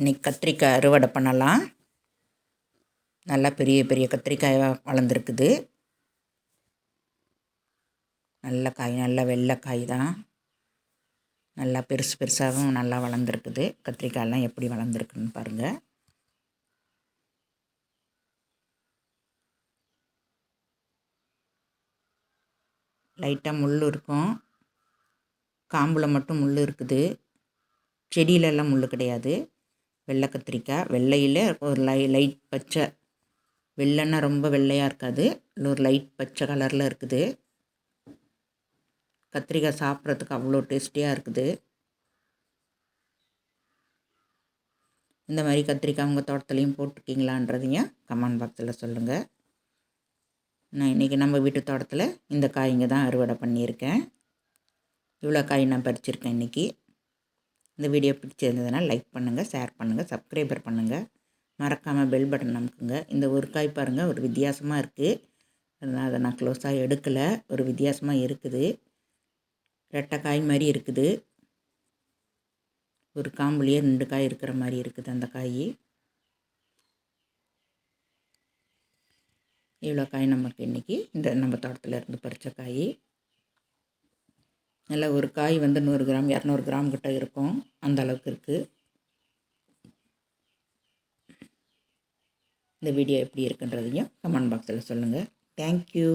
இன்றைக்கி கத்திரிக்காய் அறுவடை பண்ணலாம். நல்லா பெரிய பெரிய கத்திரிக்காயாக வளர்ந்துருக்குது. நல்ல காய் நல்ல வெள்ளை காய் தான். நல்லா பெருசு பெருசாகவும் நல்லா வளர்ந்துருக்குது. கத்திரிக்காயெல்லாம் எப்படி வளர்ந்துருக்குன்னு பாருங்கள் லைட்டாக முள் இருக்கும். காம்பில் மட்டும் முள் இருக்குது. செடியிலெல்லாம் முள் கிடையாது. வெள்ளை கத்திரிக்காய். வெள்ளையில் ஒரு லை லைட் பச்சை. வெள்ளைன்னா ரொம்ப வெள்ளையாக இருக்காது. இல்லை ஒரு லைட் பச்சை கலரில் இருக்குது. கத்திரிக்காய் சாப்பிட்றதுக்கு அவ்வளோ டேஸ்டியாக இருக்குது. இந்த மாதிரி கத்திரிக்காய் உங்கள் தோட்டத்துலேயும் போட்டிருக்கீங்களான்றதையும் கமெண்ட் பாக்ஸில் சொல்லுங்கள் நான் இன்றைக்கி நம்ம வீட்டு தோட்டத்தில் இந்த காய்ங்க தான் அறுவடை பண்ணியிருக்கேன். இவ்வளோ காய் நான் பறிச்சிருக்கேன் இன்றைக்கி இந்த வீடியோ பிடிச்சிருந்ததுன்னா லைக் பண்ணுங்கள் ஷேர் பண்ணுங்கள் சப்ஸ்கிரைபர் பண்ணுங்கள் மறக்காமல் பெல் பட்டன் அமுக்குங்க. இந்த ஒரு காய் பாருங்கள் ஒரு வித்தியாசமாக இருக்குது அதனால் அதை நான் க்ளோஸாக எடுக்கலை. ஒரு வித்தியாசமாக இருக்குது. ரெட்டை காய் மாதிரி இருக்குது. ஒரு காம்புலேயே ரெண்டு காய் இருக்கிற மாதிரி இருக்குது அந்த காய். இவ்வளோ காய் நமக்கு இன்றைக்கி இந்த நம்ம தோட்டத்தில் இருந்து பறித்த காய். நல்லா ஒரு காய் வந்து நூறு கிராம் இரநூறு கிராம் கிட்ட இருக்கும். அந்த அளவுக்கு இருக்குது இந்த வீடியோ எப்படி இருக்குன்றதையும் கமெண்ட் பாக்ஸில் சொல்லுங்கள் தேங்க்யூ